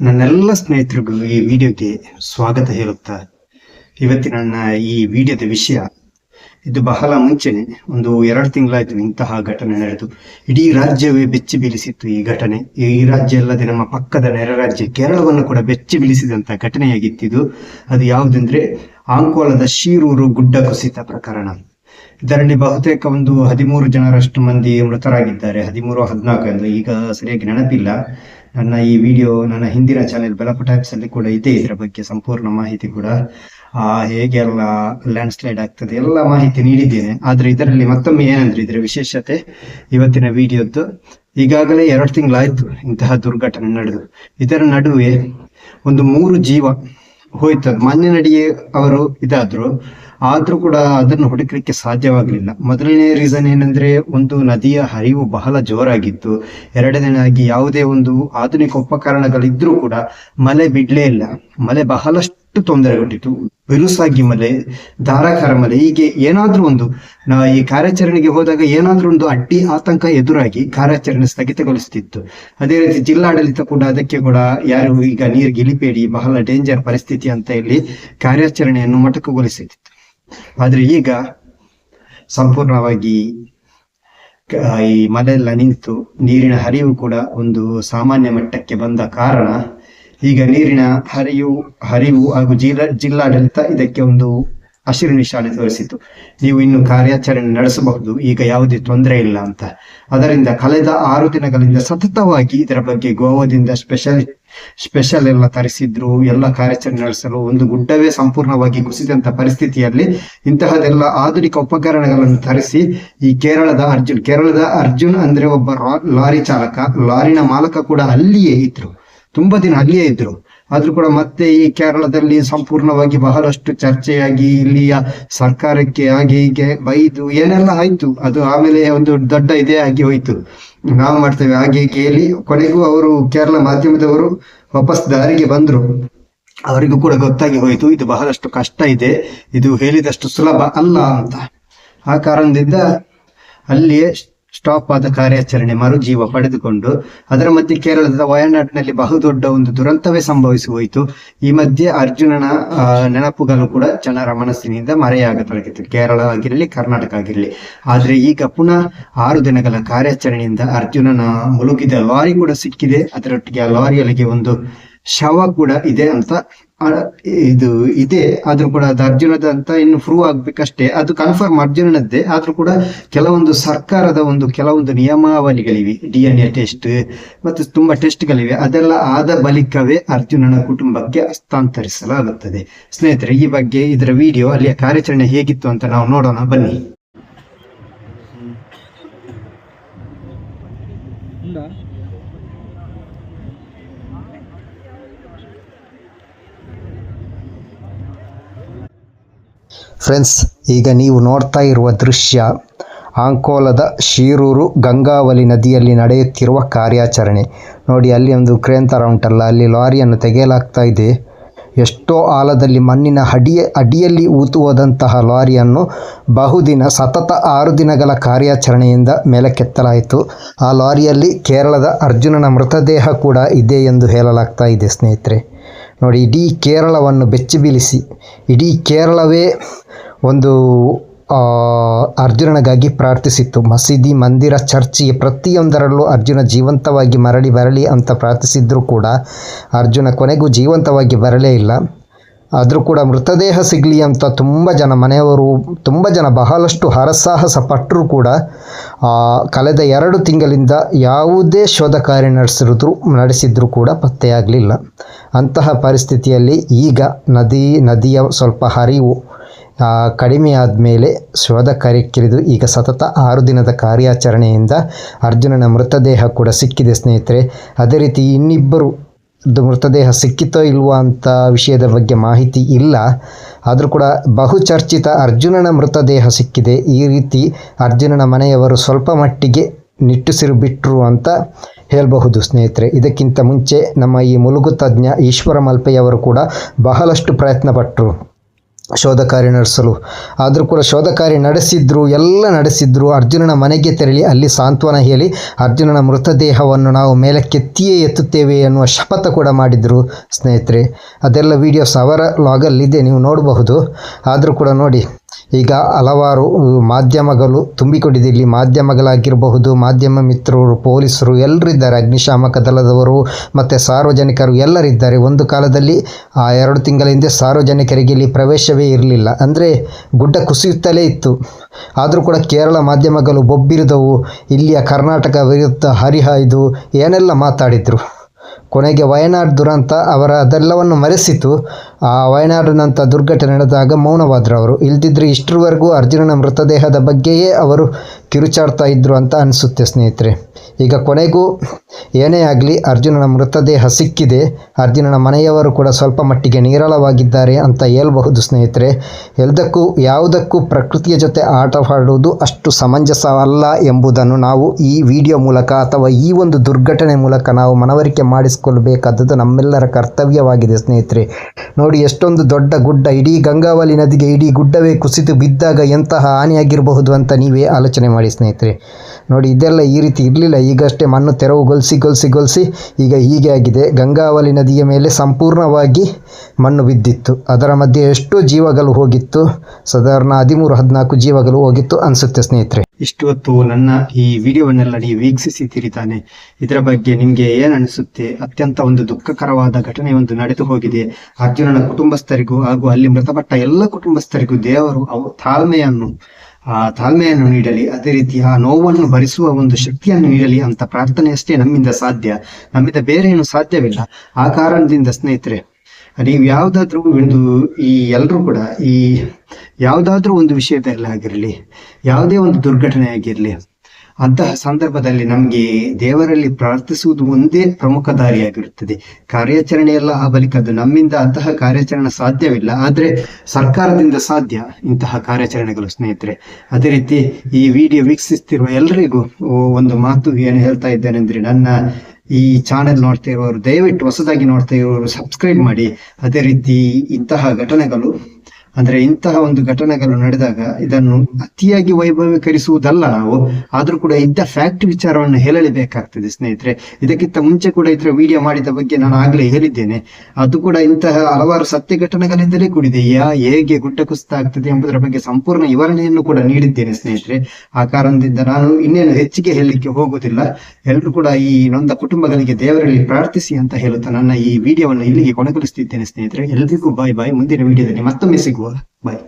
ನನ್ನೆಲ್ಲ ಸ್ನೇಹಿತರಿಗೂ ಈ ವಿಡಿಯೋಗೆ ಸ್ವಾಗತ ಹೇಳುತ್ತಾ, ಇವತ್ತಿನ ನನ್ನ ಈ ವಿಡಿಯೋದ ವಿಷಯ, ಇದು ಬಹಳ ಮುಂಚೆನೆ, ಒಂದು ಎರಡು ತಿಂಗಳಾಯ್ತು ಇಂತಹ ಘಟನೆ ನಡೆದು. ಇಡೀ ರಾಜ್ಯವೇ ಬೆಚ್ಚಿ ಬೀಳಿಸಿತ್ತು ಈ ಘಟನೆ. ಈ ರಾಜ್ಯ ಅಲ್ಲದೆ ನಮ್ಮ ಪಕ್ಕದ ನೆರೆ ರಾಜ್ಯ ಕೇರಳವನ್ನು ಕೂಡ ಬೆಚ್ಚಿ ಬೀಳಿಸಿದಂತ ಘಟನೆಯಾಗಿತ್ತಿದು ಅದು ಯಾವುದೆಂದ್ರೆ ಆಂಕೋಲದ ಶೀರೂರು ಗುಡ್ಡ ಕುಸಿತ ಪ್ರಕರಣ. ಇದರಲ್ಲಿ ಬಹುತೇಕ ಒಂದು ಹದಿಮೂರು ಜನರಷ್ಟು ಮಂದಿ ಮೃತರಾಗಿದ್ದಾರೆ. ಹದಿಮೂರು, ಹದಿನಾಲ್ಕು ಎಂದು ಈಗ ಸರಿಯಾಗಿ ನೆನಪಿಲ್ಲ. ನನ್ನ ಈ ವಿಡಿಯೋ ನನ್ನ ಹಿಂದಿನ ಚಾನೆಲ್ ಬೆಲಪ ಟೈಪ್ಸ್ ಅಲ್ಲಿ ಕೂಡ ಇದೆ. ಇದರ ಬಗ್ಗೆ ಸಂಪೂರ್ಣ ಮಾಹಿತಿ ಕೂಡ, ಆ, ಹೇಗೆಲ್ಲ ಲ್ಯಾಂಡ್ ಸ್ಲೈಡ್ ಆಗ್ತದೆ ಎಲ್ಲ ಮಾಹಿತಿ ನೀಡಿದ್ದೇನೆ. ಆದ್ರೆ ಇದರಲ್ಲಿ ಮತ್ತೊಮ್ಮೆ ಏನಂದ್ರೆ, ಇದರ ವಿಶೇಷತೆ ಇವತ್ತಿನ ವಿಡಿಯೋದ್ದು, ಈಗಾಗಲೇ ಎರಡು ತಿಂಗಳಾಯ್ತು ಇಂತಹ ದುರ್ಘಟನೆ ನಡೆದು. ಇದರ ನಡುವೆ ಒಂದು ಮೂರು ಜೀವ ಹೋಯ್ತದ ಮಣ್ಣಿನಡಿಯೇ ಅವರು ಇದಾದ್ರು. ಆದ್ರೂ ಕೂಡ ಅದನ್ನು ಹುಡುಕಲಿಕ್ಕೆ ಸಾಧ್ಯವಾಗಲಿಲ್ಲ. ಮೊದಲನೇ ರೀಸನ್ ಏನಂದ್ರೆ, ಒಂದು ನದಿಯ ಹರಿವು ಬಹಳ ಜೋರಾಗಿತ್ತು. ಎರಡನೇದಾಗಿ ಯಾವುದೇ ಒಂದು ಆಧುನಿಕ ಉಪಕರಣಗಳಿದ್ರೂ ಕೂಡ ಮಳೆ ಬಿಡ್ಲೇ ಇಲ್ಲ. ಮಳೆ ಬಹಳಷ್ಟು ತೊಂದರೆ ಕೊಟ್ಟಿತ್ತು ಬಿರುಸಾಗಿ ಮಲೆ ಧಾರಾಕಾರ ಮಲೆ ಹೀಗೆ ಏನಾದ್ರೂ ಒಂದು ಈ ಕಾರ್ಯಾಚರಣೆಗೆ ಹೋದಾಗ ಏನಾದ್ರೂ ಒಂದು ಅಡ್ಡಿ, ಆತಂಕ ಎದುರಾಗಿ ಕಾರ್ಯಾಚರಣೆ ಸ್ಥಗಿತಗೊಳಿಸ್ತಿತ್ತು. ಅದೇ ರೀತಿ ಜಿಲ್ಲಾಡಳಿತ ಕೂಡ ಅದಕ್ಕೆ ಕೂಡ ಯಾರು ಈಗ ನೀರು ಇಳಿಬೇಡಿ ಬಹಳ ಡೇಂಜರ್ ಪರಿಸ್ಥಿತಿ ಅಂತ ಹೇಳಿ ಕಾರ್ಯಾಚರಣೆಯನ್ನು ಮೊಟಕುಗೊಳಿಸುತ್ತಿತ್ತು ಆದ್ರೆ ಈಗ ಸಂಪೂರ್ಣವಾಗಿ ಈ ಮಳೆ ಎಲ್ಲ ನಿಂತು ನೀರಿನ ಹರಿವು ಕೂಡ ಒಂದು ಸಾಮಾನ್ಯ ಮಟ್ಟಕ್ಕೆ ಬಂದ ಕಾರಣ, ಈಗ ನೀರಿನ ಹರಿವು ಹರಿವು ಹಾಗೂ ಜಿಲ್ಲಾ, ಜಿಲ್ಲಾಡಳಿತ ಇದಕ್ಕೆ ಒಂದು ಹಸಿರು ನಿಶಾನೆ ತೋರಿಸಿತು. ನೀವು ಇನ್ನು ಕಾರ್ಯಾಚರಣೆ ನಡೆಸಬಹುದು. ಈಗ ಯಾವುದೇ ತೊಂದರೆ ಇಲ್ಲ ಅಂತ. ಅದರಿಂದ ಕಳೆದ ಆರು ದಿನಗಳಿಂದ ಸತತವಾಗಿ ಇದರ ಬಗ್ಗೆ ಗೋವಾದಿಂದ ಸ್ಪೆಷಲ್ ಸ್ಪೆಷಲ್ ಎಲ್ಲ ತರಿಸಿದ್ರು. ಎಲ್ಲ ಕಾರ್ಯಾಚರಣೆ ನಡೆಸಲು ಒಂದು ಗುಡ್ಡವೇ ಸಂಪೂರ್ಣವಾಗಿ ಕುಸಿದಂತ ಪರಿಸ್ಥಿತಿಯಲ್ಲಿ ಇಂತಹದೆಲ್ಲ ಆಧುನಿಕ ಉಪಕರಣಗಳನ್ನು ತರಿಸಿ ಈ ಕೇರಳದ ಅರ್ಜುನ್ ಕೇರಳದ ಅರ್ಜುನ್ ಅಂದ್ರೆ ಒಬ್ಬ ಲಾರಿ ಚಾಲಕ. ಲಾರಿನ ಮಾಲಕ ಕೂಡ ಅಲ್ಲಿಯೇ ಇದ್ರು. ತುಂಬಾ ದಿನ ಅಲ್ಲಿಯೇ ಇದ್ರು. ಆದ್ರೂ ಕೂಡ ಮತ್ತೆ ಈ ಕೇರಳದಲ್ಲಿ ಸಂಪೂರ್ಣವಾಗಿ ಬಹಳಷ್ಟು ಚರ್ಚೆಯಾಗಿ ಇಲ್ಲಿಯ ಸರ್ಕಾರಕ್ಕೆ ಹಾಗೆ ಹೀಗೆ ಬೈದು ಏನೆಲ್ಲ ಆಯ್ತು, ಅದು ಆಮೇಲೆ ಒಂದು ದೊಡ್ಡ ಇದೇ ಆಗಿ ಹೋಯ್ತು. ನಾವು ಮಾಡ್ತೇವೆ ಹಾಗೆ ಕೇಳಿ ಕೊನೆಗೂ ಅವರು ಕೇರಳ ಮಾಧ್ಯಮದವರು ವಾಪಸ್ ದಾರಿಗೆ ಬಂದ್ರು. ಅವರಿಗೂ ಕೂಡ ಗೊತ್ತಾಗಿ ಹೋಯಿತು, ಇದು ಬಹಳಷ್ಟು ಕಷ್ಟ ಇದೆ, ಇದು ಹೇಳಿದಷ್ಟು ಸುಲಭ ಅಲ್ಲ ಅಂತ. ಆ ಕಾರಣದಿಂದ ಅಲ್ಲಿಯೇ ಸ್ಟಾಪ್ ಆದ ಕಾರ್ಯಾಚರಣೆ ಮರುಜೀವ ಪಡೆದುಕೊಂಡು, ಅದರ ಮಧ್ಯೆ ಕೇರಳದ ವಯನಾಡಿನಲ್ಲಿ ಬಹುದೊಡ್ಡ ಒಂದು ದುರಂತವೇ ಸಂಭವಿಸಿ ಹೋಯಿತು. ಈ ಮಧ್ಯೆ ಅರ್ಜುನನ ನೆನಪುಗಳು ಕೂಡ ಜನರ ಮನಸ್ಸಿನಿಂದ ಮರೆಯಾಗತೊಡಗಿತು ಕೇರಳ ಆಗಿರಲಿ, ಕರ್ನಾಟಕ ಆಗಿರಲಿ. ಆದ್ರೆ ಈಗ ಪುನಃ ಆರು ದಿನಗಳ ಕಾರ್ಯಾಚರಣೆಯಿಂದ ಅರ್ಜುನನ ಮುಳುಗಿದ ಲಾರಿ ಕೂಡ ಸಿಕ್ಕಿದೆ. ಅದರೊಟ್ಟಿಗೆ ಆ ಲಾರಿಯೊಳಗೆ ಒಂದು ಶವ ಕೂಡ ಇದೆ ಅಂತ ಇದು ಇದೆ, ಆದ್ರೂ ಕೂಡ ಅದು ಅರ್ಜುನದ ಅಂತ ಇನ್ನು ಪ್ರೂವ್ ಆಗ್ಬೇಕಷ್ಟೇ. ಅದು ಕನ್ಫರ್ಮ್ ಅರ್ಜುನದ್ದೇ ಆದ್ರೂ ಕೂಡ ಕೆಲವೊಂದು ಸರ್ಕಾರದ ಒಂದು ಕೆಲವೊಂದು ನಿಯಮಾವಳಿಗಳಿವೆ ಡಿ ಎನ್ ಎ ಟೆಸ್ಟ್ ಮತ್ತು ತುಂಬಾ ಟೆಸ್ಟ್ಗಳಿವೆ ಅದೆಲ್ಲ ಆದ ಬಳಿಕವೇ ಅರ್ಜುನನ ಕುಟುಂಬಕ್ಕೆ ಹಸ್ತಾಂತರಿಸಲಾಗುತ್ತದೆ. ಸ್ನೇಹಿತರೆ, ಈ ಬಗ್ಗೆ ಇದರ ವಿಡಿಯೋ ಅಲ್ಲಿಯ ಕಾರ್ಯಾಚರಣೆ ಹೇಗಿತ್ತು ಅಂತ ನಾವು ನೋಡೋಣ. ಬನ್ನಿ. ಫ್ರೆಂಡ್ಸ್, ಈಗ ನೀವು ನೋಡ್ತಾ ಇರುವ ದೃಶ್ಯ ಆಂಕೋಲದ ಶಿರೂರು ಗಂಗಾವಲಿ ನದಿಯಲ್ಲಿ ನಡೆಯುತ್ತಿರುವ ಕಾರ್ಯಾಚರಣೆ. ನೋಡಿ, ಅಲ್ಲಿ ಒಂದು ಕ್ರೇನ್ ಥರ ಉಂಟಲ್ಲ, ಅಲ್ಲಿ ಲಾರಿಯನ್ನು ತೆಗೆಯಲಾಗ್ತಾ ಇದೆ. ಎಷ್ಟೋ ಆಳದಲ್ಲಿ ಮಣ್ಣಿನ ಅಡಿಯ ಅಡಿಯಲ್ಲಿ ಊತು ಹೋದಂತಹ ಲಾರಿಯನ್ನು ಬಹುದಿನ, ಸತತ ಆರು ದಿನಗಳ ಕಾರ್ಯಾಚರಣೆಯಿಂದ ಮೇಲಕ್ಕೆತ್ತಲಾಯಿತು. ಆ ಲಾರಿಯಲ್ಲಿ ಕೇರಳದ ಅರ್ಜುನನ ಮೃತದೇಹ ಕೂಡ ಇದೆ ಎಂದು ಹೇಳಲಾಗ್ತಾ ಇದೆ, ಸ್ನೇಹಿತರೆ. ನೋಡಿ, ಇಡೀ ಕೇರಳವನ್ನು ಬೆಚ್ಚಿ ಬೀಳಿಸಿ ಇಡೀ ಕೇರಳವೇ ಒಂದು ಅರ್ಜುನನಿಗಾಗಿ ಪ್ರಾರ್ಥಿಸಿತ್ತು. ಮಸೀದಿ ಮಂದಿರ ಚರ್ಚಿ ಪ್ರತಿಯೊಂದರಲ್ಲೂ ಅರ್ಜುನ ಜೀವಂತವಾಗಿ ಮರಳಿ ಬರಲಿ ಅಂತ ಪ್ರಾರ್ಥಿಸಿದ್ರೂ ಕೂಡ ಅರ್ಜುನ ಕೊನೆಗೂ ಜೀವಂತವಾಗಿ ಬರಲೇ ಇಲ್ಲ. ಆದರೂ ಕೂಡ ಮೃತದೇಹ ಸಿಗಲಿ ಅಂತ ತುಂಬ ಜನ ಮನೆಯವರು, ತುಂಬ ಜನ ಬಹಳಷ್ಟು ಹರಸಾಹಸ ಪಟ್ಟರೂ ಕೂಡ ಕಳೆದ ಎರಡು ತಿಂಗಳಿಂದ ಯಾವುದೇ ಶೋಧ ಕಾರ್ಯ ನಡೆಸಿದ್ರು, ನಡೆಸಿದ್ರೂ ಕೂಡ ಪತ್ತೆಯಾಗಲಿಲ್ಲ. ಅಂತಹ ಪರಿಸ್ಥಿತಿಯಲ್ಲಿ ಈಗ ನದಿ, ನದಿಯ ಸ್ವಲ್ಪ ಹರಿವು ಕಡಿಮೆ ಆದಮೇಲೆ ಶೋಧ ಕಾರ್ಯಕ್ಕಿಳಿದು ಈಗ ಸತತ ಆರು ದಿನದ ಕಾರ್ಯಾಚರಣೆಯಿಂದ ಅರ್ಜುನನ ಮೃತದೇಹ ಕೂಡ ಸಿಕ್ಕಿದೆ ಸ್ನೇಹಿತರೆ. ಅದೇ ರೀತಿ ಇನ್ನಿಬ್ಬರು ಮೃತದೇಹ ಸಿಕ್ಕಿತೋ ಇಲ್ವೋ ಅಂತ ವಿಷಯದ ಬಗ್ಗೆ ಮಾಹಿತಿ ಇಲ್ಲ. ಆದರೂ ಕೂಡ ಬಹುಚರ್ಚಿತ ಅರ್ಜುನನ ಮೃತದೇಹ ಸಿಕ್ಕಿದೆ. ಈ ರೀತಿ ಅರ್ಜುನನ ಮನೆಯವರು ಸ್ವಲ್ಪ ಮಟ್ಟಿಗೆ ನಿಟ್ಟುಸಿರು ಬಿಟ್ಟರು ಅಂತ ಹೇಳಬಹುದು ಸ್ನೇಹಿತರೆ. ಇದಕ್ಕಿಂತ ಮುಂಚೆ ನಮ್ಮ ಈ ಮುಲುಗು ತಜ್ಞ ಈಶ್ವರ ಮಲ್ಪೆಯವರು ಕೂಡ ಬಹಳಷ್ಟು ಪ್ರಯತ್ನ ಪಟ್ಟರು ಶೋಧ ಕಾರ್ಯ ನಡೆಸಲು. ಆದರೂ ಕೂಡ ಶೋಧ ಕಾರ್ಯ ನಡೆಸಿದ್ರು, ಎಲ್ಲ ನಡೆಸಿದ್ರು, ಅರ್ಜುನನ ಮನೆಗೆ ತೆರಳಿ, ಅಲ್ಲಿ ಸಾಂತ್ವನ ಹೇಳಿ, ಅರ್ಜುನನ ಮೃತದೇಹವನ್ನು ನಾವು ಮೇಲಕ್ಕೆತ್ತಿಯೇ ಎತ್ತುತ್ತೇವೆ ಎನ್ನುವ ಶಪಥ ಕೂಡ ಮಾಡಿದರು ಸ್ನೇಹಿತರೆ. ಅದೆಲ್ಲ ವೀಡಿಯೋಸ್ ಅವರ ಲಾಗಲ್ಲಿದೆ ನೀವು ನೋಡಬಹುದು. ಆದರೂ ಕೂಡ ನೋಡಿ. ಈಗ ಹಲವಾರು ಮಾಧ್ಯಮಗಳು ತುಂಬಿಕೊಂಡಿದೆ. ಇಲ್ಲಿ ಮಾಧ್ಯಮಗಳಾಗಿರಬಹುದು, ಮಾಧ್ಯಮ ಮಿತ್ರರು, ಪೊಲೀಸರು ಎಲ್ಲರಿದ್ದಾರೆ ಅಗ್ನಿಶಾಮಕ ದಳದವರು ಮತ್ತು ಸಾರ್ವಜನಿಕರು ಎಲ್ಲರಿದ್ದಾರೆ ಒಂದು ಕಾಲದಲ್ಲಿ, ಆ ಎರಡು ತಿಂಗಳ ಹಿಂದೆ ಸಾರ್ವಜನಿಕರಿಗೆ ಇಲ್ಲಿ ಪ್ರವೇಶವೇ ಇರಲಿಲ್ಲ. ಅಂದರೆ ಗುಡ್ಡ ಕುಸಿಯುತ್ತಲೇ ಇತ್ತು. ಆದರೂ ಕೂಡ ಕೇರಳ ಮಾಧ್ಯಮಗಳು ಬೊಬ್ಬಿರಿದವು. ಇಲ್ಲಿಯ ಕರ್ನಾಟಕ ವಿರುದ್ಧ ಹರಿಹಾಯ್ದು ಏನೆಲ್ಲ ಮಾತಾಡಿದರು? ಕೊನೆಗೆ ವಯನಾಡ್ ದುರಂತ ಅವರ ಅದೆಲ್ಲವನ್ನು ಮರೆಸಿತು. ಆ ವಯನಾಡಿನಂಥ ದುರ್ಘಟನೆ ನಡೆದಾಗ ಮೌನವಾದರು ಅವರು ಇಲ್ದಿದ್ರೆ ಇಷ್ಟರವರೆಗೂ ಅರ್ಜುನನ ಮೃತದೇಹದ ಬಗ್ಗೆಯೇ ಅವರು ಕಿರುಚಾಡ್ತಾ ಇದ್ರು ಅಂತ ಅನಿಸುತ್ತೆ, ಸ್ನೇಹಿತರೆ. ಈಗ ಕೊನೆಗೂ ಏನೇ ಆಗಲಿ ಅರ್ಜುನನ ಮೃತದೇಹ ಸಿಕ್ಕಿದೆ. ಅರ್ಜುನನ ಮನೆಯವರು ಕೂಡ ಸ್ವಲ್ಪ ಮಟ್ಟಿಗೆ ನೀರಳವಾಗಿದ್ದಾರೆ ಅಂತ ಹೇಳ್ಬಹುದು, ಸ್ನೇಹಿತರೆ. ಎಲ್ಲದಕ್ಕೂ, ಯಾವುದಕ್ಕೂ ಪ್ರಕೃತಿಯ ಜೊತೆ ಆಟವಾಡುವುದು ಅಷ್ಟು ಸಮಂಜಸವಲ್ಲ ಎಂಬುದನ್ನು ನಾವು ಈ ವಿಡಿಯೋ ಮೂಲಕ ಅಥವಾ ಈ ಒಂದು ದುರ್ಘಟನೆ ಮೂಲಕ ನಾವು ಮನವರಿಕೆ ಮಾಡಿಸಿಕೊಳ್ಳಬೇಕಾದದ್ದು ನಮ್ಮೆಲ್ಲರ ಕರ್ತವ್ಯವಾಗಿದೆ, ಸ್ನೇಹಿತರೆ. ನೋಡಿ, ಎಷ್ಟೊಂದು ದೊಡ್ಡ ಗುಡ್ಡ, ಇಡೀ ಗಂಗಾವಲಿ ನದಿಗೆ ಇಡೀ ಗುಡ್ಡವೇ ಕುಸಿದು ಬಿದ್ದಾಗ ಎಂತಹ ಹಾನಿಯಾಗಿರಬಹುದು ಅಂತ ನೀವೇ ಆಲೋಚನೆ ಮಾಡಿ. ಸ್ನೇಹಿತರೆ. ನೋಡಿ, ಇದೆಲ್ಲ ಈ ರೀತಿ ಇರಲಿಲ್ಲ. ಈಗಷ್ಟೇ ಮಣ್ಣು ತೆರವುಗೊಳಿಸಿ ಗೊಲಿಸಿ ಗೊಲಿಸಿ ಈಗ ಹೀಗೆ ಆಗಿದೆ. ಗಂಗಾವಲಿ ನದಿಯ ಮೇಲೆ ಸಂಪೂರ್ಣವಾಗಿ ಮಣ್ಣು ಬಿದ್ದಿತ್ತು. ಅದರ ಮಧ್ಯೆ ಎಷ್ಟೋ ಜೀವಗಳು ಹೋಗಿತ್ತು. ಸಾಧಾರಣ ಹದಿಮೂರು, ಹದಿನಾಲ್ಕು ಜೀವಗಳು ಹೋಗಿತ್ತು ಅನಿಸುತ್ತೆ ಸ್ನೇಹಿತರೆ. ಇಷ್ಟು ಹೊತ್ತು ನನ್ನ ಈ ವಿಡಿಯೋವನ್ನೆಲ್ಲ ನೀವು ವೀಕ್ಷಿಸಿದ್ದೀರಿ ತಾನೆ ಇದರ ಬಗ್ಗೆ ನಿಮಗೆ ಏನ್ ಅನಿಸುತ್ತೆ? ಅತ್ಯಂತ ಒಂದು ದುಃಖಕರವಾದ ಘಟನೆ ಒಂದು ನಡೆದು ಹೋಗಿದೆ. ಅರ್ಜುನನ ಕುಟುಂಬಸ್ಥರಿಗೂ ಹಾಗೂ ಅಲ್ಲಿ ಮೃತಪಟ್ಟ ಎಲ್ಲ ಕುಟುಂಬಸ್ಥರಿಗೂ ದೇವರು ತಾಳ್ಮೆಯನ್ನು ಆ ತಾಳ್ಮೆಯನ್ನು ನೀಡಲಿ, ಅದೇ ರೀತಿ ಆ ನೋವನ್ನು ಭರಿಸುವ ಒಂದು ಶಕ್ತಿಯನ್ನು ನೀಡಲಿ ಅಂತ ಪ್ರಾರ್ಥನೆಯಷ್ಟೇ ನಮ್ಮಿಂದ ಸಾಧ್ಯ. ನಮ್ಮಿಂದ ಬೇರೆ ಏನು ಸಾಧ್ಯವಿಲ್ಲ. ಆ ಕಾರಣದಿಂದ ಸ್ನೇಹಿತರೆ, ನೀವು ಯಾವುದಾದ್ರೂ ಒಂದು ಈ ಎಲ್ಲರೂ ಕೂಡ ಈ ಯಾವುದಾದ್ರೂ ಒಂದು ವಿಷಯದಲ್ಲಿ ಆಗಿರಲಿ, ಯಾವುದೇ ಒಂದು ದುರ್ಘಟನೆ ಆಗಿರಲಿ ಅಂತಹ ಸಂದರ್ಭದಲ್ಲಿ ನಮಗೆ ದೇವರಲ್ಲಿ ಪ್ರಾರ್ಥಿಸುವುದು ಒಂದೇ ಪ್ರಮುಖ ದಾರಿಯಾಗಿರುತ್ತದೆ. ಕಾರ್ಯಾಚರಣೆ ಎಲ್ಲ ಆ ಬಳಿಕ ಅದು ನಮ್ಮಿಂದ ಅಂತಹ ಕಾರ್ಯಾಚರಣೆ ಸಾಧ್ಯವಿಲ್ಲ. ಆದರೆ ಸರ್ಕಾರದಿಂದ ಸಾಧ್ಯ ಇಂತಹ ಕಾರ್ಯಾಚರಣೆಗಳು ಸ್ನೇಹಿತರೆ. ಅದೇ ರೀತಿ ಈ ವಿಡಿಯೋ ವೀಕ್ಷಿಸ್ತಿರುವ ಎಲ್ಲರಿಗೂ ಒಂದು ಮಾತು ಏನು ಹೇಳ್ತಾ ಇದ್ದೇನೆ ಅಂದ್ರೆ ನನ್ನ ಈ ಚಾನೆಲ್ ನೋಡ್ತಾ ಇರುವವರು ದಯವಿಟ್ಟು ಹೊಸದಾಗಿ ನೋಡ್ತಾ ಇರುವವರು ಸಬ್ಸ್ಕ್ರೈಬ್ ಮಾಡಿ. ಅದೇ ರೀತಿ ಇಂತಹ ಘಟನೆಗಳು ಅಂದ್ರೆ ಇಂತಹ ಒಂದು ಘಟನೆಗಳು ನಡೆದಾಗ ಇದನ್ನು ಅತಿಯಾಗಿ ವೈಭವೀಕರಿಸುವುದಲ್ಲ ನಾವು, ಆದ್ರೂ ಕೂಡ ಇದ್ದ ಫ್ಯಾಕ್ಟ್ ವಿಚಾರವನ್ನು ಹೇಳಲೇಬೇಕಾಗ್ತದೆ ಸ್ನೇಹಿತರೆ. ಇದಕ್ಕಿಂತ ಮುಂಚೆ ಕೂಡ ಇದರ ವಿಡಿಯೋ ಮಾಡಿದ ಬಗ್ಗೆ ನಾನು ಆಗ್ಲೇ ಹೇಳಿದ್ದೇನೆ. ಅದು ಕೂಡ ಇಂತಹ ಹಲವಾರು ಸತ್ಯ ಘಟನೆಗಳಿಂದಲೇ ಕೂಡಿದೆ. ಯಾ, ಹೇಗೆ ಗುಡ್ಡ ಕುಸಿತ ಆಗ್ತದೆ ಎಂಬುದರ ಬಗ್ಗೆ ಸಂಪೂರ್ಣ ವಿವರಣೆಯನ್ನು ಕೂಡ ನೀಡಿದ್ದೇನೆ ಸ್ನೇಹಿತರೆ. ಆ ಕಾರಣದಿಂದ ನಾನು ಇನ್ನೇನು ಹೆಚ್ಚಿಗೆ ಹೇಳಲಿಕ್ಕೆ ಹೋಗುವುದಿಲ್ಲ. ಎಲ್ಲರೂ ಕೂಡ ಈ ನೊಂದ ಕುಟುಂಬಗಳಿಗೆ ದೇವರಲ್ಲಿ ಪ್ರಾರ್ಥಿಸಿ ಅಂತ ಹೇಳುತ್ತಾ ನನ್ನ ಈ ವಿಡಿಯೋವನ್ನು ಇಲ್ಲಿಗೆ ಕೊನೆಗೊಳಿಸುತ್ತಿದ್ದೇನೆ ಸ್ನೇಹಿತರೆ. ಎಲ್ರಿಗೂ ಬಾಯ್ ಬಾಯ್ ಮುಂದಿನ ವಿಡಿಯೋದಲ್ಲಿ ಮತ್ತೊಮ್ಮೆ ಸಿಗುವ ಬಾಯ್